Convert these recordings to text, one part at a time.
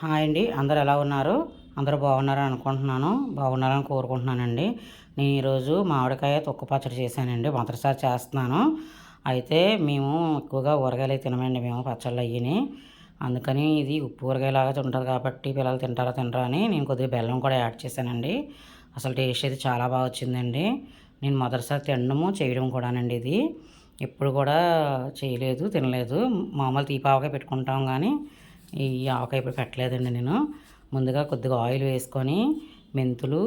Hi అండి. అందరు ఎలా ఉన్నారు? అందరూ బాగున్నారని అనుకుంటున్నాను. బాగున్నారని కోరుకుంటున్నానండి. నేను ఈరోజు మామిడికాయ తొక్కు పచ్చడి చేశానండి. మొదటిసారి చేస్తున్నాను. అయితే మేము ఎక్కువగా ఊరగాయలు తినమండి మేము పచ్చళ్ళు అయ్యిని. అందుకని ఇది ఉప్పు ఊరగాయలాగా ఉంటుంది కాబట్టి పిల్లలు తింటారా తినరా అని నేను కొద్దిగా బెల్లం కూడా యాడ్ చేశానండి. అసలు టేస్ట్ అయితే చాలా బాగా వచ్చిందండి. నేను మొదటిసారి తినడము చేయడం కూడానండి ఇది. ఎప్పుడు కూడా చేయలేదు తినలేదు. మామూలు తీపావగా పెట్టుకుంటాం కానీ ఈ ఆవకాయ ఇప్పుడు పెట్టలేదండి నేను. ముందుగా కొద్దిగా ఆయిల్ వేసుకొని మెంతులు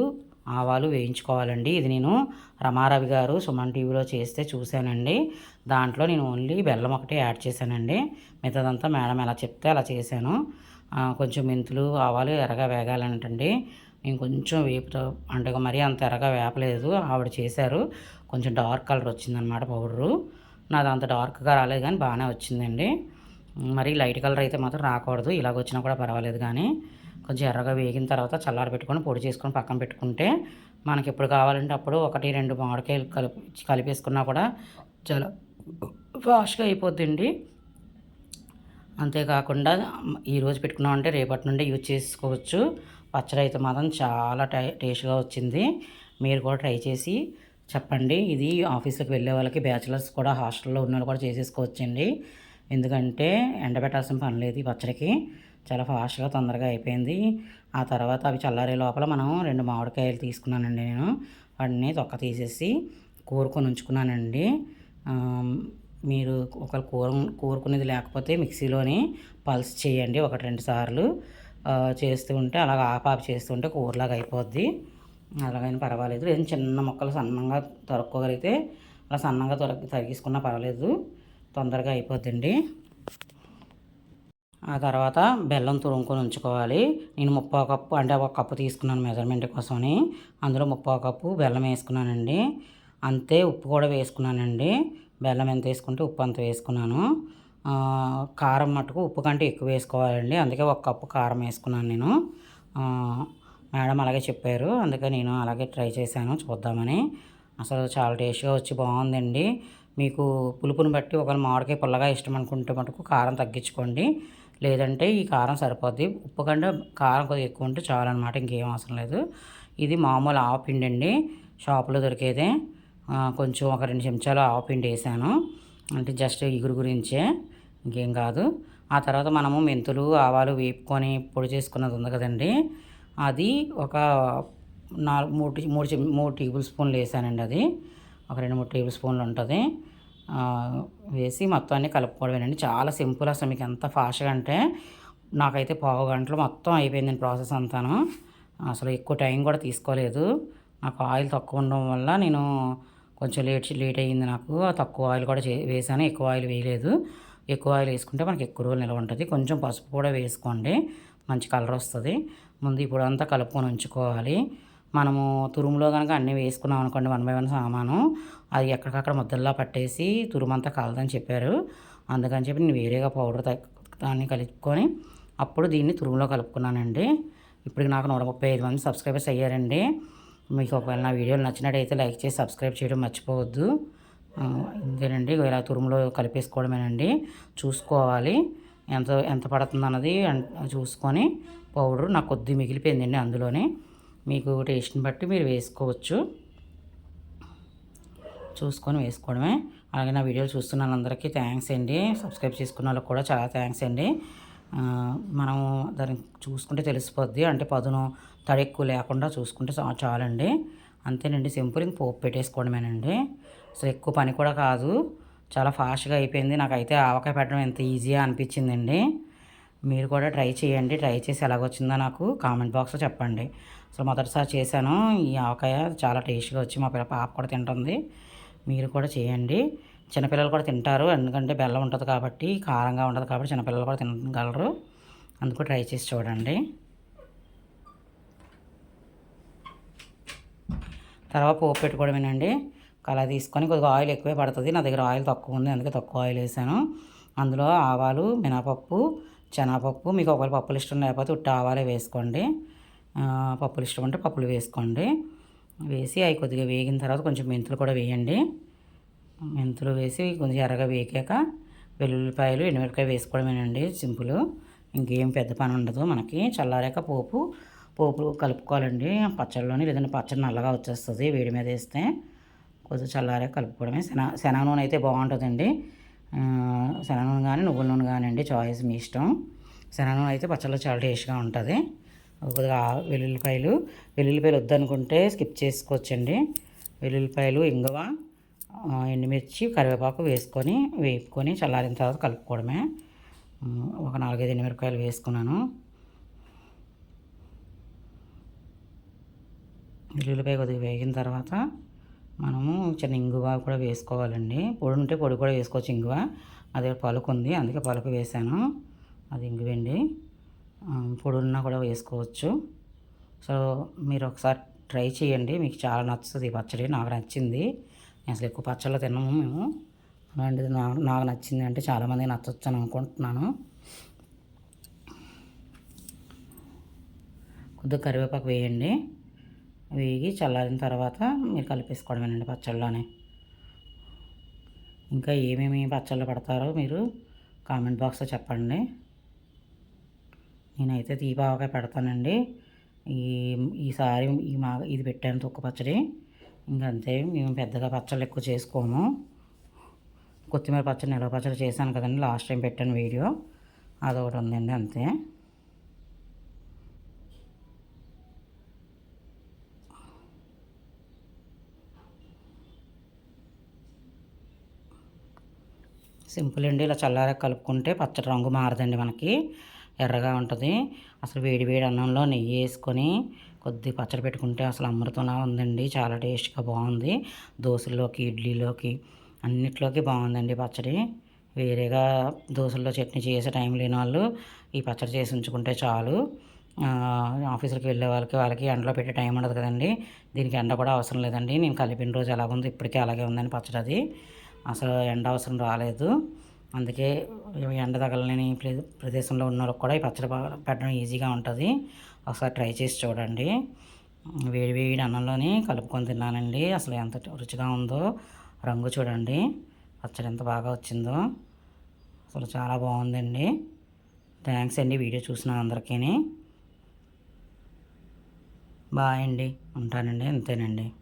ఆవాలు వేయించుకోవాలండి. ఇది నేను రమారవి గారు సుమన్ టీవీలో చేస్తే చూశానండి. దాంట్లో నేను ఓన్లీ బెల్లం ఒకటే యాడ్ చేశానండి. మిగతాదంతా మేడం ఎలా చెప్తే అలా చేశాను. కొంచెం మెంతులు ఆవాలు ఎర్రగా వేగాలంటండి నేను కొంచెం వేపుతో అంటే మరీ అంత ఎర్రగా వేపలేదు. ఆవిడ చేశారు. కొంచెం డార్క్ కలర్ వచ్చిందనమాట పౌడరు. నాది అంత డార్క్గా రాలేదు కానీ బాగానే వచ్చిందండి. మరి లైట్ కలర్ అయితే మాత్రం రాకూడదు. ఇలాగ వచ్చినా కూడా పర్వాలేదు కానీ కొంచెం ఎర్రగా వేగిన తర్వాత చల్లార పెట్టుకొని పొడి చేసుకొని పక్కన పెట్టుకుంటే మనకి ఎప్పుడు కావాలంటే అప్పుడు ఒకటి రెండు మామిడికాయలు కలిపి కలిపేసుకున్నా కూడా చాలా ఫాస్ట్గా అయిపోద్దండి. అంతేకాకుండా ఈరోజు పెట్టుకున్నామంటే రేపటి నుండి యూజ్ చేసుకోవచ్చు. పచ్చడి అయితే మాత్రం చాలా టై టేస్ట్గా వచ్చింది. మీరు కూడా ట్రై చేసి చెప్పండి. ఇది ఆఫీస్కి వెళ్ళే వాళ్ళకి బ్యాచిలర్స్ కూడా హాస్టల్లో ఉన్న వాళ్ళు కూడా చేసేసుకోవచ్చండి. ఎందుకంటే ఎండబెట్టాల్సిన పని లేదు ఈ పచ్చడికి. చాలా ఫాస్ట్గా తొందరగా అయిపోయింది. ఆ తర్వాత అవి చల్లారే లోపల మనం రెండు మామిడికాయలు తీసుకున్నానండి నేను. వాటిని తొక్క తీసేసి కూరుకొని ఉంచుకున్నానండి మీరు ఒక కూర కూరుకునేది లేకపోతే మిక్సీలోని పల్స్ చేయండి ఒకటి రెండు సార్లు. చేస్తూ ఉంటే అలాగ ఆపాపి చేస్తుంటే కూరలాగా అయిపోద్ది. అలాగైనా పర్వాలేదు. లేదు చిన్న ముక్కలు సన్నంగా తొరక్కోగలిగితే అలా సన్నంగా తొర తరిగేసుకున్నా పర్వాలేదు. తొందరగా అయిపోద్దండి. ఆ తర్వాత బెల్లం తురుముకొని ఉంచుకోవాలి. నేను ముప్పో కప్పు అంటే ఒక కప్పు తీసుకున్నాను మెజర్మెంట్ కోసమని. అందులో ముప్పో కప్పు బెల్లం వేసుకున్నానండి. అంతే ఉప్పు కూడా వేసుకున్నానండి. బెల్లం ఎంత వేసుకుంటే ఉప్పు అంత వేసుకున్నాను. కారం మటుకు ఉప్పు కంటే ఎక్కువ వేసుకోవాలండి. అందుకే ఒక కప్పు కారం వేసుకున్నాను నేను. మేడం అలాగే చెప్పారు. అందుకే నేను అలాగే ట్రై చేశాను. చూద్దామని. అసలు చాలా టేస్ట్గా వచ్చి బాగుందండి. మీకు పులుపుని బట్టి ఒకవేళ మామిడికాయ పుల్లగా ఇష్టం అనుకుంటే మటుకు కారం తగ్గించుకోండి. లేదంటే ఈ కారం సరిపోద్ది. ఉప్పు కంటే కారం కొద్దిగా ఎక్కువ ఉంటే చాలన్నమాట ఇంకేం అవసరం లేదు. ఇది మామూలు ఆవపిండి అండి. షాపులో దొరికేదే. కొంచెం ఒక రెండు చెంచాలు ఆవపిండి వేసాను. అంటే జస్ట్ ఇగురు గురించే ఇంకేం కాదు. ఆ తర్వాత మనము మెంతులు ఆవాలు వేపుకొని పొడి చేసుకున్నది ఉంది కదండి. అది ఒక నాలుగు మూడు మూడు మూడు టేబుల్ స్పూన్లు వేసానండి అది. ఒక రెండు మూడు టేబుల్ స్పూన్లు ఉంటుంది. వేసి మొత్తం కలుపుకోవడమేనండి. చాలా సింపుల్ అసలు మీకు ఎంత ఫాస్ట్గా అంటే నాకైతే పావు గంటలు మొత్తం అయిపోయింది ప్రాసెస్ అంతాను. అసలు ఎక్కువ టైం కూడా తీసుకోలేదు. నాకు ఆయిల్ తక్కువ ఉండడం వల్ల నేను కొంచెం లేట్ లేట్ అయ్యింది నాకు. తక్కువ ఆయిల్ కూడా చే వేసాను. ఎక్కువ ఆయిల్ వేయలేదు. ఎక్కువ ఆయిల్ వేసుకుంటే మనకి ఎక్కువ రోజులు నిల్వ ఉంటుంది. కొంచెం పసుపు కూడా వేసుకోండి. మంచి కలర్ వస్తుంది. ముందు ఇప్పుడు అంతా కలుపుకొని ఉంచుకోవాలి. మనము తురుములో కనుక అన్నీ వేసుకున్నాం అనుకోండి వన్ బై వన్ సామాను. అది ఎక్కడికక్కడ ముద్దల్లో పట్టేసి తురుమంతా కలదని చెప్పారు. అందుకని చెప్పి నేను వేరేగా పౌడర్ దాన్ని కలుపుకొని అప్పుడు దీన్ని తురుములో కలుపుకున్నానండి. ఇప్పుడు నాకు నూట ముప్పై ఐదు మంది సబ్స్క్రైబర్స్ అయ్యారండి. మీకు ఒకవేళ నా వీడియోలు నచ్చినట్టయితే లైక్ చేసి సబ్స్క్రైబ్ చేయడం మర్చిపోవద్దు. ఇంతేనండి. ఇలా తురుములో కలిపేసుకోవడమేనండి. చూసుకోవాలి. ఎంత ఎంత పడుతుంది అన్నది చూసుకొని పౌడర్ నాకు కొద్ది మిగిలిపోయిందండి అందులోనే. మీకు టేస్ట్ని బట్టి మీరు వేసుకోవచ్చు. చూసుకొని వేసుకోవడమే. అలాగే నా వీడియోలు చూస్తున్న అందరికీ థ్యాంక్స్ అండి. సబ్స్క్రైబ్ చేసుకున్న వాళ్ళకి కూడా చాలా థ్యాంక్స్ అండి. మనం దాన్ని చూసుకుంటే తెలిసిపోద్ది. అంటే పదును తడి ఎక్కువ లేకుండా చూసుకుంటే చాలండి. అంతేనండి. సింపుల్ ఇంక పోపు పెట్టేసుకోవడమేనండి. అసలు ఎక్కువ పని కూడా కాదు. చాలా ఫాస్ట్గా అయిపోయింది. నాకైతే ఆవకాయ పెట్టడం ఎంత ఈజీగా అనిపించిందండి. మీరు కూడా ట్రై చేయండి. ట్రై చేసి ఎలాగొచ్చిందో నాకు కామెంట్ బాక్స్లో చెప్పండి. అసలు మొదటిసారి చేశాను. ఈ ఆవకాయ చాలా టేస్ట్గా వచ్చి మా పిల్ల పాప కూడా తింటుంది. మీరు కూడా చేయండి. చిన్నపిల్లలు కూడా తింటారు. ఎందుకంటే బెల్లం ఉంటుంది కాబట్టి కారంగా ఉంటుంది కాబట్టి చిన్నపిల్లలు కూడా తినగలరు. అందుకు ట్రై చేసి చూడండి. తర్వాత పోపు పెట్టుకోవడమేనండి కళా తీసుకొని కొద్దిగా ఆయిల్ ఎక్కువే పడుతుంది. నా దగ్గర ఆయిల్ తక్కువ ఉంది. అందుకే తక్కువ ఆయిల్ వేసాను. అందులో ఆవాలు మినపప్పు శనగపప్పు మీకు ఒకవేళ పప్పులు ఇష్టం లేకపోతే ఉట్టి ఆవాలే వేసుకోండి. పప్పులు ఇష్టం ఉంటే పప్పులు వేసుకోండి. వేసి అవి కొద్దిగా వేగిన తర్వాత కొంచెం మెంతులు కూడా వేయండి. మెంతులు వేసి కొంచెం ఎర్రగా వేగాక వెల్లుల్లిపాయలు ఎండుమిరపకాయ వేసుకోవడమేనండి. సింపుల్. ఇంకేం పెద్ద పని ఉండదు మనకి. చల్లారాక పోపు పోపు కలుపుకోవాలండి. పచ్చళ్ళలోని లేదంటే పచ్చడి నల్లగా వచ్చేస్తుంది వేడి మీద వేస్తే. కొద్దిగా చల్లారాక కలుపుకోవడమే. శన శనగ నూనె అయితే బాగుంటుందండి. శనగ నూనె కానీ నువ్వుల నూనె కానివ్వండి అండి చాయిస్ మీ ఇష్టం. శనగ నూనె అయితే పచ్చళ్ళు చాలా టేస్ట్గా ఉంటుంది. కొద్దిగా వెల్లుల్లిపాయలు వెల్లుల్లిపాయలు వద్దనుకుంటే స్కిప్ చేసుకోవచ్చండి. వెల్లుల్లిపాయలు ఇంగువ ఎండుమిర్చి కరివేపాకు వేసుకొని వేపుకొని చల్లారిన తర్వాత కలుపుకోవడమే. ఒక నాలుగైదు ఎండుమిరపకాయలు వేసుకున్నాను. వెల్లుల్లిపాయ కొద్దిగా వేగిన తర్వాత మనము చిన్న ఇంగువ కూడా వేసుకోవాలండి. పొడి ఉంటే పొడి కూడా వేసుకోవచ్చు ఇంగువ. అదే పలుకు ఉంది అందుకే పలుకు వేసాను. అది ఇంగువండి. పొడి ఉన్నా కూడా వేసుకోవచ్చు. సో మీరు ఒకసారి ట్రై చేయండి. మీకు చాలా నచ్చుతుంది ఈ పచ్చడి. నాకు నచ్చింది. అసలు ఎక్కువ పచ్చళ్ళు తినము మేము. అలాంటిది నాకు నాకు నచ్చింది అంటే చాలామంది నచ్చవచ్చు అని అనుకుంటున్నాను. కొద్దిగా కరివేపాకు వేయండి. వేగి చల్లారిన తర్వాత మీరు కలిపేసుకోవడమేనండి పచ్చళ్ళలోనే ఇంకా ఏమేమి పచ్చళ్ళు పడతారో మీరు కామెంట్ బాక్స్లో చెప్పండి. నేనైతే దీపావకాయ పెడతానండి. ఈ ఈసారి ఈ మా ఇది పెట్టాను తొక్కు పచ్చడి. ఇంకంతే మేము పెద్దగా పచ్చళ్ళు ఎక్కువ చేసుకోము. కొత్తిమీర పచ్చడి నిలవ పచ్చడి చేశాను కదండి లాస్ట్ టైం పెట్టాను వీడియో. అదొకటి ఉందండి అంతే. సింపుల్ అండి. ఇలా చల్లారా కలుపుకుంటే పచ్చడి రంగు మారదండి మనకి. ఎర్రగా ఉంటుంది. అసలు వేడి వేడి అన్నంలో నెయ్యి వేసుకొని కొద్ది పచ్చడి పెట్టుకుంటే అసలు అమృతంలా ఉందండి. చాలా టేస్ట్గా బాగుంది. దోశల్లోకి ఇడ్లీలోకి అన్నిట్లోకి బాగుందండి పచ్చడి. వేరేగా దోశల్లో చట్నీ చేసే టైం లేని వాళ్ళు ఈ పచ్చడి చేసి ఉంచుకుంటే చాలు. ఆఫీసులకు వెళ్ళే వాళ్ళకి వాళ్ళకి ఎండలో పెట్టే టైం ఉండదు కదండి. దీనికి ఎండ కూడా అవసరం లేదండి. నేను కలిపిన రోజు ఎలా ఉంది ఇప్పటికీ అలాగే ఉందని పచ్చడి అది అసలు ఎండ అవసరం రాలేదు. అందుకే ఎండ తగలని ప్రదేశంలో ఉన్న వాళ్ళకి కూడా ఈ పచ్చడి పెట్టడం ఈజీగా ఉంటుంది. ఒకసారి ట్రై చేసి చూడండి. వేడి వేడి అన్నంలోని కలుపుకొని తిన్నానండి. అసలు ఎంత రుచిగా ఉందో రంగు చూడండి. పచ్చడి ఎంత బాగా వచ్చిందో. అసలు చాలా బాగుందండి. థ్యాంక్స్ అండి వీడియో చూసిన అందరికీ బాయ్ అండి. ఉంటానండి. అంతేనండి.